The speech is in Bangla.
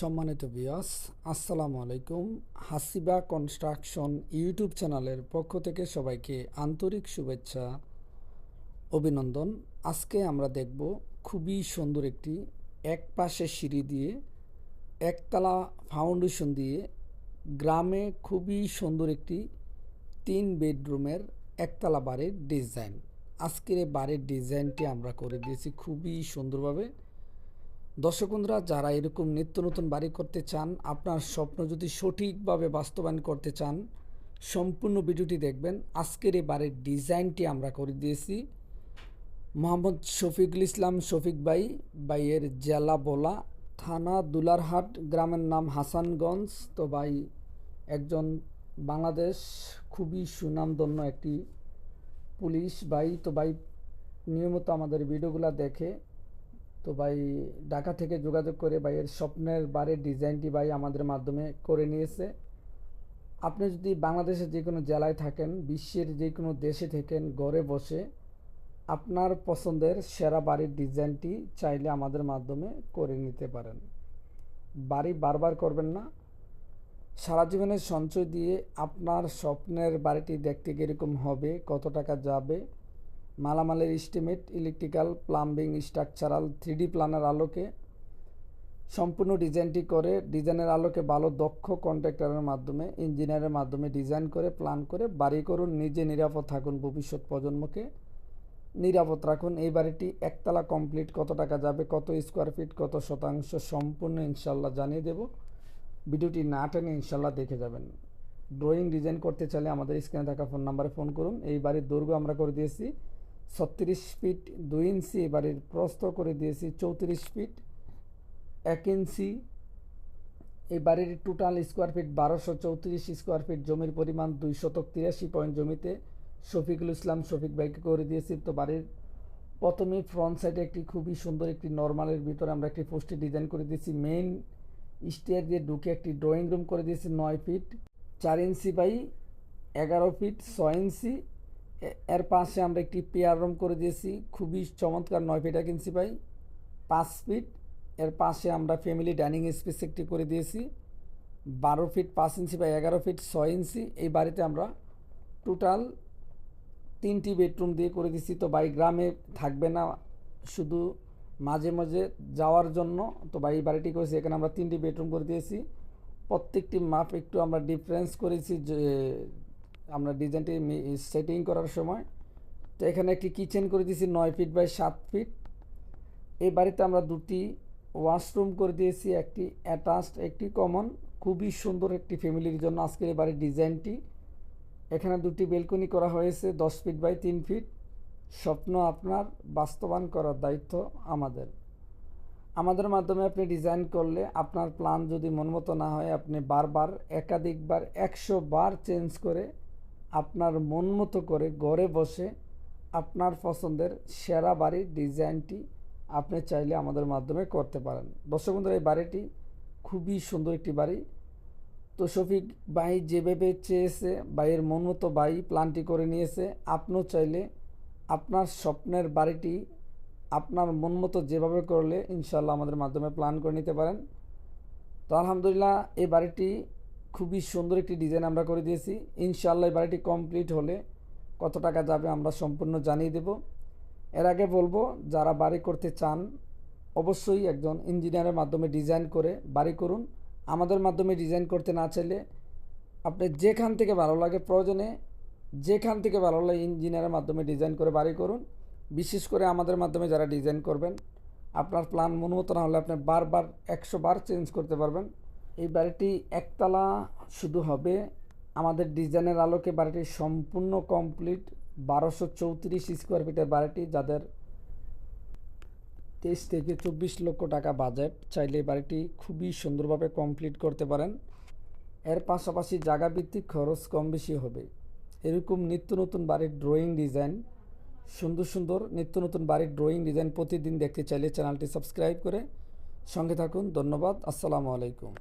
সম্মানিত বিয়াস আসসালামু আলাইকুম। হাসিবা কনস্ট্রাকশন ইউটিউব চ্যানেলের পক্ষ থেকে সবাইকে আন্তরিক শুভেচ্ছা, অভিনন্দন। আজকে আমরা দেখব খুবই সুন্দর একটি এক পাশে সিঁড়ি দিয়ে, একতলা ফাউন্ডেশন দিয়ে গ্রামে খুবই সুন্দর একটি তিন বেডরুমের একতলা বাড়ির ডিজাইন। আজকের এই বাড়ির ডিজাইনটি আমরা করে দিয়েছি খুবই সুন্দরভাবে। দর্শক বন্ধুরা, যারা এরকম নিত্য নতুন বাড়ি করতে চান, আপনার স্বপ্ন যদি সঠিকভাবে বাস্তবায়ন করতে চান, সম্পূর্ণ ভিডিওটি দেখবেন। আজকের এই বাড়ির ডিজাইনটি আমরা করে দিয়েছি। মোহাম্মদ শফিকুল ইসলাম শফিক ভাই, ভাইয়ের জেলা বোলা, থানা দুলারহাট, গ্রামের নাম হাসানগঞ্জ। তো ভাই, একজন বাংলাদেশ, খুবই সুনামধন্য একটি পুলিশ ভাই। তো ভাই, নিয়মিত আমাদের ভিডিওগুলো দেখে তো ভাই ঢাকা থেকে যোগাযোগ করে ভাইয়ের স্বপ্নের বাড়ির ডিজাইনটি ভাই আমাদের মাধ্যমে করে নিয়েছে। আপনি যদি বাংলাদেশের যে কোনো জেলায় থাকেন, বিশ্বের যে কোনো দেশে থাকেন, ঘরে বসে আপনার পছন্দের সেরা বাড়ির ডিজাইনটি চাইলে আমাদের মাধ্যমে করে নিতে পারেন। বাড়ি বারবার করবেন না। সারা জীবনের সঞ্চয় দিয়ে আপনার স্বপ্নের বাড়িটি দেখতে কীরকম হবে, কত টাকা যাবে মালামালের estimate electrical plumbing structural three D প্ল্যানের আলোকে সম্পূর্ণ ডিজাইনটি করে ডিজাইনের আলোকে ভালো দক্ষ কন্ট্রাক্টরের মাধ্যমে ইঞ্জিনিয়ারের মাধ্যমে ডিজাইন করে প্ল্যান করে, বাড়ি করুন, নিজে নিরাপদ থাকুন ভবিষ্যৎ প্রজন্মকে। নিরাপদ রাখুন, এই বাড়িটি একতলা কমপ্লিট কত টাকা যাবে, কত স্কোয়ার ফিট কত শতাংশ, সম্পূর্ণ ইনশাল্লাহ জানিয়ে দেব। ভিডিওটি না টেনে ইনশাল্লাহ দেখে যাবেন। ড্রয়িং ডিজাইন করতে চাইলে আমাদের স্ক্রিনে থাকা ফোন নাম্বারে ফোন করুন। এই বাড়ির দৈর্ঘ্য আমরা করে দিয়েছি ছত্রিশ ফিট দুই ইঞ্চি বাড়ির প্রস্থ করে দিয়েছি চৌত্রিশ ফিট এক ইঞ্চি। এই বাড়ির টোটাল স্কোয়ার ফিট বারোশো চৌত্রিশ স্কোয়ার ফিট জমির পরিমাণ দুই শতক তিরাশি পয়েন্ট জমিতে। শফিকুল ইসলাম, শফিক ভাইকে করে দিয়েছি। তো বাড়ির প্রথমেই ফ্রন্ট সাইডে একটি খুবই সুন্দর একটি নর্মালের ভিতরে আমরা একটি পোস্টে ডিজাইন করে দিয়েছি। মেইন স্টেয়ার দিয়ে ঢুকে একটি ড্রয়িং রুম করে দিয়েছি নয় ফিট, চার ইঞ্চি বাই এগারো ফিট, ছয় ইঞ্চি। এর পাশে আমরা একটি পেয়ার রুম করে দিয়েছি। খুবই চমৎকার নয় ফিট ইঞ্চি বাই পাঁচ ফিট। এর পাশে আমরা ফ্যামিলি ডাইনিং স্পেস একটি করে দিয়েছি। বারো ফিট পাঁচ ইঞ্চি বা এগারো ফিট ছয় ইঞ্চি। এই বাড়িতে আমরা টোটাল তিনটি বেডরুম দিয়ে করে দিছি তো বাই গ্রামে থাকবে না, শুধু মাঝে মাঝে যাওয়ার জন্য। তো এই বাড়িটি করেছি। এখানে আমরা তিনটি বেডরুম করে দিয়েছি। প্রত্যেকটি মাপ একটু আমরা ডিফারেন্স করেছি যে আমরা ডিজাইনটি সেটিং করার সময় তো এখানে একটি কিচেন করে দিয়েছি, নয় ফিট বাই সাত ফিট এই বাড়িতে আমরা দুটি ওয়াশরুম করে দিয়েছি, একটি অ্যাটাচড একটি কমন খুবই সুন্দর একটি ফ্যামিলির জন্য আজকের এই বাড়ির ডিজাইনটি। এখানে দুটি বেলকনি করা হয়েছে, দশ ফিট বাই তিন ফিট স্বপ্ন আপনার, বাস্তবায়ন করার দায়িত্ব আমাদের। আমাদের মাধ্যমে আপনি ডিজাইন করলে আপনার প্ল্যান যদি মনমতো না হয়, আপনি বারবার, একাধিকবার, একশো বার চেঞ্জ করে আপনার মন মতো করে ঘরে বসে আপনার পছন্দের সেরা বাড়ির ডিজাইনটি আপনি চাইলে আমাদের মাধ্যমে করতে পারেন। দর্শক বন্ধুরা, এই বাড়িটি খুবই সুন্দর একটি বাড়ি। তো শফিক ভাই যেভাবে চেয়েছে, ভাইয়ের মন মতো ভাই প্ল্যানটি করে নিয়েছে, আপনিও চাইলে আপনার স্বপ্নের বাড়িটি আপনার মন মতো যেভাবে করলে ইনশাল্লাহ আমাদের মাধ্যমে প্ল্যান করে নিতে পারেন। তো আলহামদুলিল্লাহ, এই বাড়িটি খুবই সুন্দর একটি ডিজাইন আমরা করে দিয়েছি। ইনশাল্লাহ বাড়িটি কমপ্লিট হলে কত টাকা যাবে আমরা সম্পূর্ণ জানিয়ে দেব। এর আগে বলব, যারা বাড়ি করতে চান, অবশ্যই একজন ইঞ্জিনিয়ারের মাধ্যমে ডিজাইন করে বাড়ি করুন। আমাদের মাধ্যমে ডিজাইন করতে না চাইলে আপনি যেখান থেকে ভালো লাগে প্রয়োজনে যেখান থেকে ভালো লাগে ইঞ্জিনিয়ারের মাধ্যমে ডিজাইন করে বাড়ি করুন। বিশেষ করে আমাদের মাধ্যমে যারা ডিজাইন করবেন, আপনার প্ল্যান মনোমতো না হলে আপনি বারবার, একশো বার চেঞ্জ করতে পারবেন। এই বাড়িটি একতলা শুধু হবে। আমাদের ডিজাইনের আলোকে বাড়িটি সম্পূর্ণ কমপ্লিট। বারোশো চৌত্রিশ স্কোয়ার ফিটের বাড়িটি, যাদের তেইশ থেকে চব্বিশ লক্ষ টাকা বাজেট। চাইলে বাড়িটি খুবই সুন্দরভাবে কমপ্লিট করতে পারেন। এর পাশাপাশি জায়গা ভিত্তিক খরচ কম বেশি হবে। এরকম নিত্য নতুন বাড়ির ড্রয়িং ডিজাইন সুন্দর সুন্দর নিত্য নতুন বাড়ির ড্রয়িং ডিজাইন প্রতিদিন দেখতে চাইলে চ্যানেলটি সাবস্ক্রাইব করে সঙ্গে থাকুন। ধন্যবাদ। আসসালামু আলাইকুম।